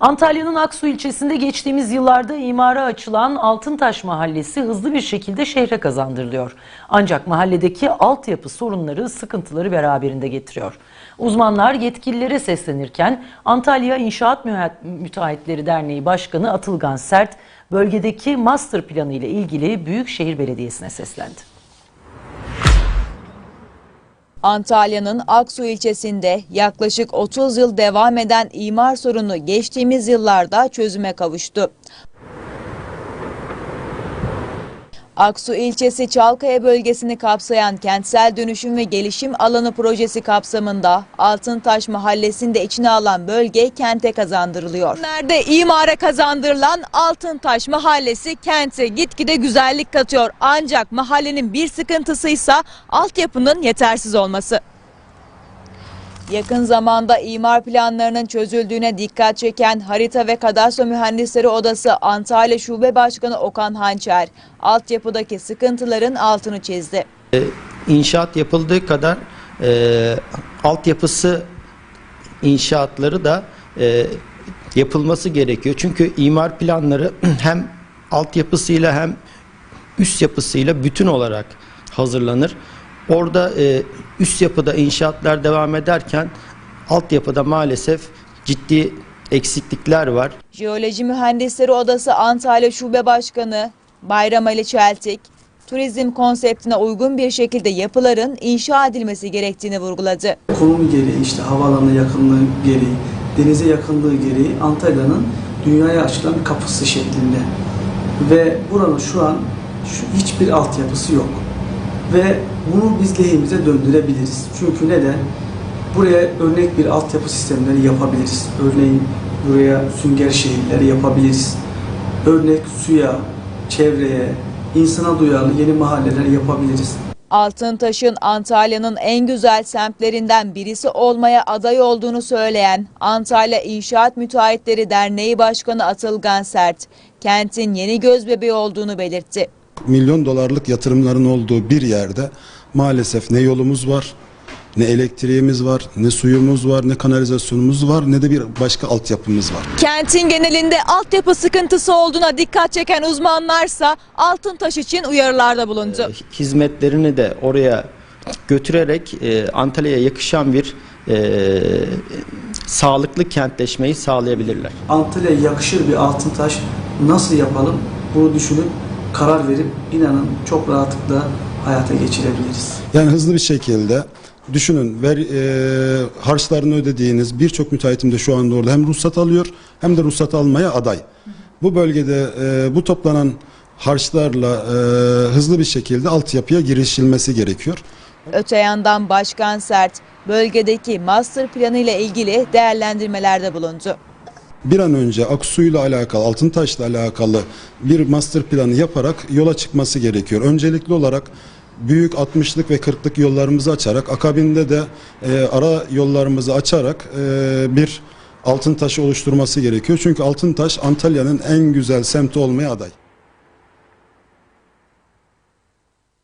Antalya'nın Aksu ilçesinde geçtiğimiz yıllarda imara açılan Altıntaş Mahallesi hızlı bir şekilde şehre kazandırılıyor. Ancak mahalledeki altyapı sorunları sıkıntıları beraberinde getiriyor. Uzmanlar yetkililere seslenirken Antalya İnşaat Müteahhitleri Derneği Başkanı Atılgan Sert bölgedeki master planı ile ilgili Büyükşehir Belediyesi'ne seslendi. Antalya'nın Aksu ilçesinde yaklaşık 30 yıl devam eden imar sorunu geçtiğimiz yıllarda çözüme kavuştu. Aksu ilçesi Çalkaya bölgesini kapsayan kentsel dönüşüm ve gelişim alanı projesi kapsamında Altıntaş mahallesinde içine alan bölge kente kazandırılıyor. Nerede imara kazandırılan Altıntaş mahallesi kente gitgide güzellik katıyor. Ancak mahallenin bir sıkıntısıysa altyapının yetersiz olması. Yakın zamanda imar planlarının çözüldüğüne dikkat çeken Harita ve Kadastro Mühendisleri Odası Antalya Şube Başkanı Okan Hançer, altyapıdaki sıkıntıların altını çizdi. İnşaat yapıldığı kadar e, altyapısı inşaatları da e, yapılması gerekiyor. Çünkü imar planları hem altyapısıyla hem üst yapısıyla bütün olarak hazırlanır. Orada e, üst yapıda inşaatlar devam ederken altyapıda maalesef ciddi eksiklikler var. Jeoloji Mühendisleri Odası Antalya Şube Başkanı Bayram Ali Çeltik, turizm konseptine uygun bir şekilde yapıların inşa edilmesi gerektiğini vurguladı. Konumu gereği işte havaalanına yakınlığı gereği, denize yakınlığı gereği Antalya'nın dünyaya açılan kapısı şeklinde. Ve buranın şu an şu hiçbir altyapısı yok. Ve bunu biz lehimize döndürebiliriz. Çünkü neden? Buraya örnek bir altyapı sistemleri yapabiliriz. Örneğin buraya sünger şehirleri yapabiliriz. Örnek suya, çevreye, insana duyarlı yeni mahalleler yapabiliriz. Altıntaş'ın Antalya'nın en güzel semtlerinden birisi olmaya aday olduğunu söyleyen Antalya İnşaat Müteahhitleri Derneği Başkanı Atılgan Sert, kentin yeni gözbebeği olduğunu belirtti. Milyon dolarlık yatırımların olduğu bir yerde maalesef ne yolumuz var, ne elektriğimiz var, ne suyumuz var, ne kanalizasyonumuz var, ne de bir başka altyapımız var. Kentin genelinde altyapı sıkıntısı olduğuna dikkat çeken uzmanlarsa Altıntaş için uyarılarda bulundu. hizmetlerini de oraya götürerek e, Antalya'ya yakışan bir e, sağlıklı kentleşmeyi sağlayabilirler. Antalya'ya yakışır bir altın taş nasıl yapalım bunu düşünüp karar verip inanın çok rahatlıkla hayata geçirebiliriz. Yani hızlı bir şekilde düşünün ver, e, harçlarını ödediğiniz birçok müteahhitim de şu anda orada hem ruhsat alıyor hem de ruhsat almaya aday. Bu bölgede e, bu toplanan harçlarla e, hızlı bir şekilde altyapıya girişilmesi gerekiyor. Öte yandan Başkan Sert, bölgedeki master planı ile ilgili değerlendirmelerde bulundu. Bir an önce Aksu'yla alakalı, Altıntaş'la alakalı bir master planı yaparak yola çıkması gerekiyor. Öncelikli olarak büyük 60'lık ve 40'lık yollarımızı açarak, akabinde de e, ara yollarımızı açarak e, bir Altıntaş'ı oluşturması gerekiyor. Çünkü Altıntaş Antalya'nın en güzel semti olmaya aday.